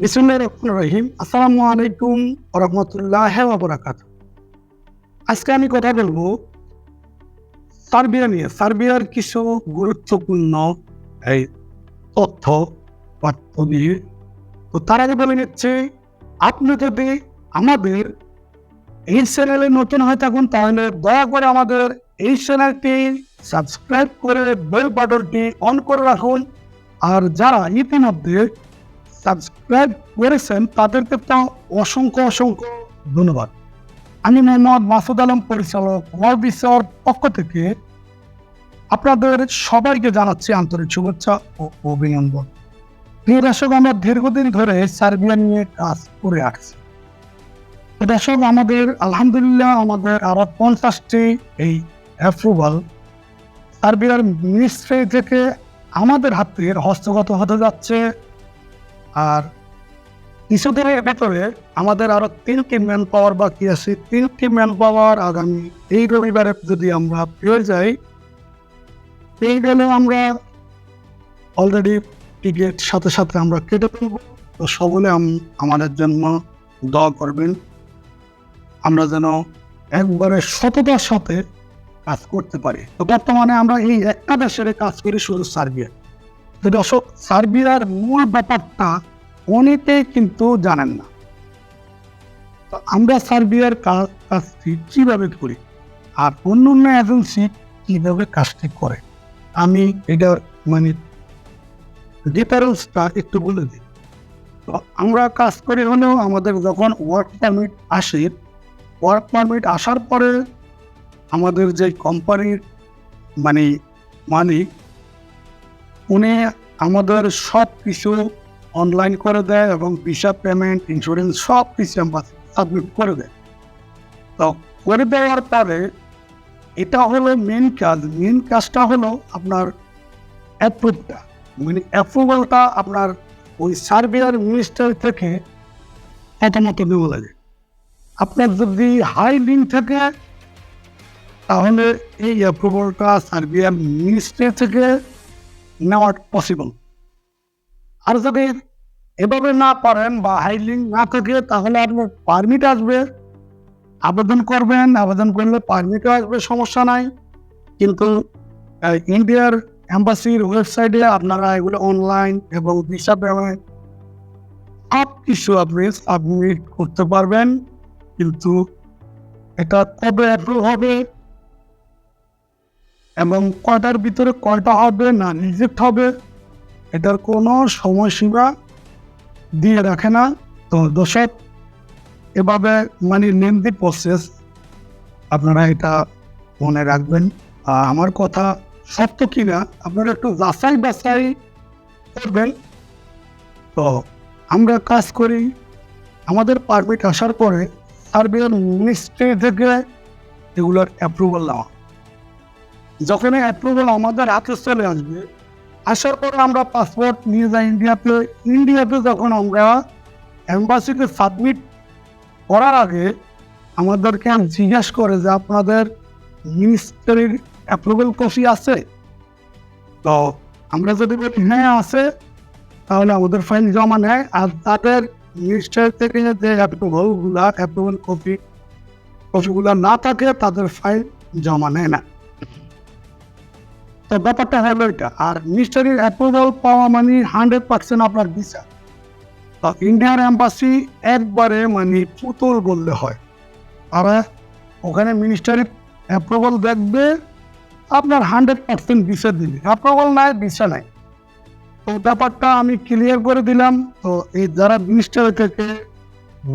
বিসমুল্লাহ রহিম। আসসালামু আলাইকুম রহমতুল্লাহ বরাকাত আজকে আমি কথা বলব সার্বিয়া নিয়ে। সার্বিয়ার কিছু গুরুত্বপূর্ণ এই তথ্য পাঠ্য নিয়ে তো তার আগে বলে নিচ্ছে, আপনি যদি আমাদের এই চ্যানেলে নতুন হয়ে থাকুন, তাহলে দয়া করে আমাদের এই চ্যানেলটি সাবস্ক্রাইব করে বেল বাটনটি অন করে রাখুন। আর যারা ইতিমধ্যে সাবস্ক্রাইব করেছেন তাদেরকে তো অসংখ্য অসংখ্য ধন্যবাদ। আমি মোহাম্মদ মাসুদ আলম, পরিচালক ওয়ার্ল্ড বিশ্বের পক্ষ থেকে আপনাদের সবাইকে জানাচ্ছি আন্তরিক শুভেচ্ছা ও অভিনন্দন। প্রিয় দর্শক, আমরা দীর্ঘদিন ধরে সার্বিয়া নিয়ে কাজ করে আসছি। দর্শক, আমাদের আলহামদুলিল্লাহ আমাদের আরও পঞ্চাশটি এই অ্যাপ্রুভাল সার্বিয়ার মিনিস্ট্রি থেকে আমাদের হাতে হস্তগত হতে যাচ্ছে। আর কিছুদিনের ভেতরে আমাদের আরও তিনটি ম্যান পাওয়ার বাকি আছে। তিনটি ম্যান পাওয়ার আগামী এই রবিবারে যদি আমরা পেয়ে যাই, পেয়ে গেলে আমরা অলরেডি টিকিট সাথে সাথে আমরা কেটে ফেলব। তো সকলে আম- আমাদের জন্য দোয়া করবেন। আমরা যেন একবারে সততার সাথে কাজ করতে পারি। তো বর্তমানে আমরা এই একটা দেশের কাজ করি শুধু সার্বিয়া। তো দর্শক সার্বিয়ার মূল ব্যাপারটা অনেকেই কিন্তু জানেন না। আমরা সার্বিয়ার কাজ কাজটি কীভাবে করি? আর অন্য অন্য এজেন্সি কীভাবে কাজটি করে? আমি এটার মানে ডিফারেন্সটা একটু বলে দিই। তো আমরা কাজ করি হলেও আমাদের যখন ওয়ার্ক পারমিট আসে ওয়ার্ক পারমিট আসার পরে আমাদের যে কোম্পানির মানে মালিক উনি আমাদের সব কিছু অনলাইন করে দেয় এবং ভিসা পেমেন্ট ইন্স্যুরেন্স সব কিছু আমরা সাবমিট করে দেয়। তো করে দেওয়ার পরে এটা হলো মেন কাজ। মেন কাজটা হলো আপনার অ্যাপ্রুভটা মানে অ্যাপ্রুভালটা আপনার ওই সার্বিয়ার মিনিস্টার থেকে প্রথমত দেওয়া লাগে। আপনার যদি হাই লিঙ্ক থাকে, তাহলে এই অ্যাপ্রুভালটা সার্বিয়ার মিনিস্ট্রি থেকে নেওয়া পসিবল আর যদি এভাবে না পারেন বা হাইলিং না থাকে, তাহলে আপনার পারমিট আসবে। আবেদন করবেন, আবেদন করলে পারমিটও আসবে, সমস্যা নাই। কিন্তু ইন্ডিয়ার অ্যাম্বাসির ওয়েবসাইটে আপনারা এগুলো অনলাইন এবং ভিসা পেমেন্ট সব কিছু আপনি সাবমিট করতে পারবেন। কিন্তু এটা কবে অ্যাপ্রুভ হবে? এবং কয়টার ভিতরে কয়টা হবে, না রিজেক্ট হবে, এটার কোনো সময়সীমা দিয়ে রাখে না। তো দর্শক, এভাবে মানে লেন্দি প্রসেস আপনারা এটা মনে রাখবেন। আর আমার কথা সত্য কি না আপনারা একটু যাচাই বাছাই করবেন। তো আমরা কাজ করি, আমাদের পারমিট আসার পরে সার্বিয়ান মিনিস্ট্রি থেকে এগুলোর অ্যাপ্রুভাল নেওয়া। যখন অ্যাপ্রুভাল আমাদের হাতে চলে আসবে, আসার পরে আমরা পাসপোর্ট নিয়ে যাই ইন্ডিয়াতে ইন্ডিয়াতে যখন আমরা অ্যাম্বাসিতে সাবমিট করার আগে আমাদেরকে জিজ্ঞাসা করে যে আপনাদের মিনিস্টারির অ্যাপ্রুভাল কপি আছে? তো আমরা যদি বলি হ্যাঁ আছে। তাহলে আমাদের ফাইল জমা নেয়। আর তাদের মিনিস্টার থেকে যে অ্যাপ্রুভালগুলা অ্যাপ্রুভাল কপি, কপিগুলো না থাকে, তাদের ফাইল জমা নেয় না। তো ব্যাপারটা হলো এটা। আর মিনিস্টারির অ্যাপ্রুভাল পাওয়া মানে হান্ড্রেড পার্সেন্ট আপনার ভিসা তো ইন্ডিয়ান অ্যাম্বাসি একবারে মানে পুতুল বললে হয়। আর, ওখানে মিনিস্টারি অ্যাপ্রুভাল দেখবে, আপনার হান্ড্রেড পার্সেন্ট ভিসা দিবে। অ্যাপ্রুভাল নাই ভিসা নাই। তো ব্যাপারটা আমি ক্লিয়ার করে দিলাম। তো এই যারা মিনিস্টার থেকে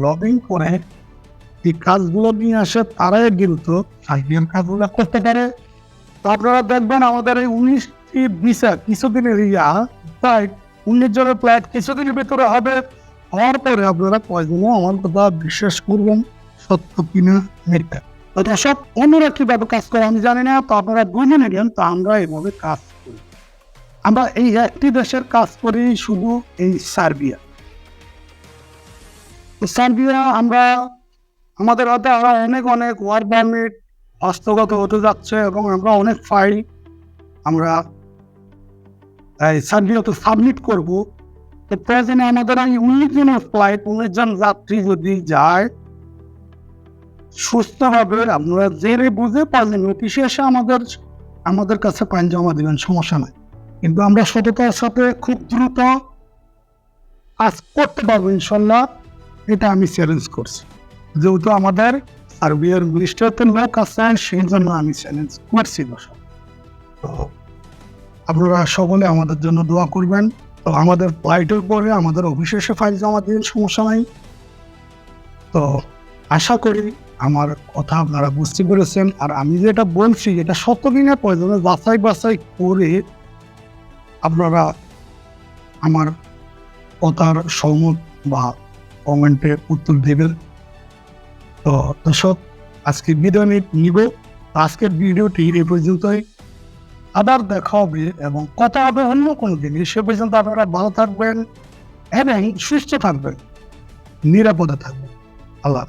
লবিং করে, এই কাজগুলো নিয়ে আসে, তারাই কিন্তু সাইডিয়ান কাজগুলো করতে পারে। তো আপনারা দেখবেন আমাদের এই উনিশটি ভিসা কিছুদিনের ইয়া তাই উনিশ জনের ফ্লাইট কিছুদিনের ভিতরে হবে, হওয়ার পরে আপনারা কয়জনে আমার কথা বিশ্বাস করবেন, সত্য কিনা মিথ্যা। তো দর্শক অন্যরা কীভাবে কাজ করে আমি জানি না, তো আপনারা বুঝে নেবেন, তো আমরা এইভাবে কাজ করি। আমরা এই একটি দেশের কাজ করি শুধু এই সার্বিয়া। সার্বিয়া আমরা, আমাদের হাতে আরও অনেক অনেক ওয়ার্ক পারমিট হস্তগত হতে যাচ্ছে এবং আমরা অনেক ফাইল আমরা, এই সার্বিয়াতে সাবমিট করব। তো প্রয়োজনে আমাদের এই উনিশ জনের ফ্লাইট উনিশ জন যাত্রী যদি যায়, সুস্থভাবে আপনারা জেরে বুঝে পারলেন অফিসে এসে আমাদের আমাদের কাছে পান জমা দিবেন, সমস্যা নাই। কিন্তু আমরা সততার সাথে খুব দ্রুত কাজ করতে পারব, ইনশাল্লাহ। এটা আমি চ্যালেঞ্জ করছি। যেহেতু আমাদের সার্বিয়ার মিনিস্টারতে লোক আছেন সেই জন্য আমি চ্যালেঞ্জ করছি দর্শক তো আপনারা সকলে আমাদের জন্য দোয়া করবেন। তো আমাদের ফ্লাইটের পরে আমাদের অফিসে ফাইল জমা দিন, সমস্যা নাই। তো আশা করি আমার কথা আপনারা বুঝতে পেরেছেন। আর আমি যেটা বলছি, এটা সত্য কিনা প্রয়োজনে বাছাই বাছাই করে আপনারা আমার কথার সহমত বা কমেন্টে উত্তর দেবেন। তো দর্শক আজকে বিদায় নিব। আজকের ভিডিওটি এ পর্যন্তই। আবার দেখা হবে এবং কথা হবে অন্য কোনো দিন। সে পর্যন্ত আপনারা ভালো থাকবেন এবং সুস্থ থাকবেন। নিরাপদে থাকবেন। আল্লাহ।